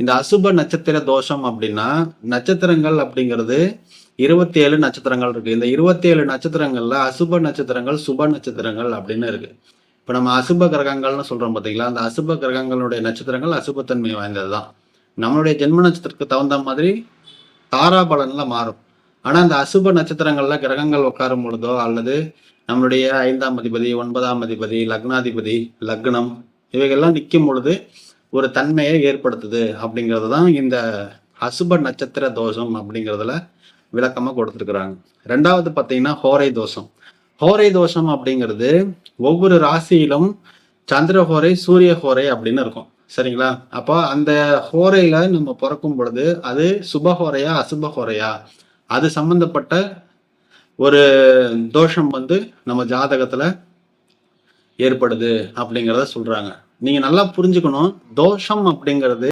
இந்த அசுப நட்சத்திர தோஷம் அப்படின்னா நட்சத்திரங்கள் அப்படிங்கிறது இருபத்தி ஏழு நட்சத்திரங்கள் இருக்கு. இந்த இருபத்தி ஏழு நட்சத்திரங்கள்ல அசுப நட்சத்திரங்கள் சுப நட்சத்திரங்கள் அப்படின்னு இருக்கு. இப்ப நம்ம அசுப கிரகங்கள்னு சொல்றோம் பாத்தீங்களா? அந்த அசுப கிரகங்களுடைய நட்சத்திரங்கள் அசுபத்தன்மை வாய்ந்ததுதான். நம்மளுடைய ஜென்ம நட்சத்திரத்துக்கு தகுந்த மாதிரி தாராபலன்ல மாறும். ஆனா அந்த அசுப நட்சத்திரங்கள்ல கிரகங்கள் உட்காரும் பொழுதோ அல்லது நம்மளுடைய ஐந்தாம் அதிபதி ஒன்பதாம் அதிபதி லக்னாதிபதி லக்னம் இவைகள்லாம் நிற்கும் பொழுது ஒரு தன்மையை ஏற்படுத்துது அப்படிங்கிறது தான் இந்த அசுப நட்சத்திர தோஷம் அப்படிங்கிறதுல விளக்கமாக கொடுத்துருக்குறாங்க. ரெண்டாவது பார்த்தீங்கன்னா ஹோரை தோஷம். ஹோரை தோஷம் அப்படிங்கிறது ஒவ்வொரு ராசியிலும் சந்திர ஹோரை சூரிய ஹோரை அப்படின்னு இருக்கும். சரிங்களா? அப்போ அந்த ஹோரையில நம்ம பிறக்கும் பொழுது அது சுப அசுபஹோரையா அது சம்பந்தப்பட்ட ஒரு தோஷம் வந்து நம்ம ஜாதகத்துல ஏற்படுது அப்படிங்கிறத சொல்றாங்க. நீங்க நல்லா புரிஞ்சுக்கணும். தோஷம் அப்படிங்கிறது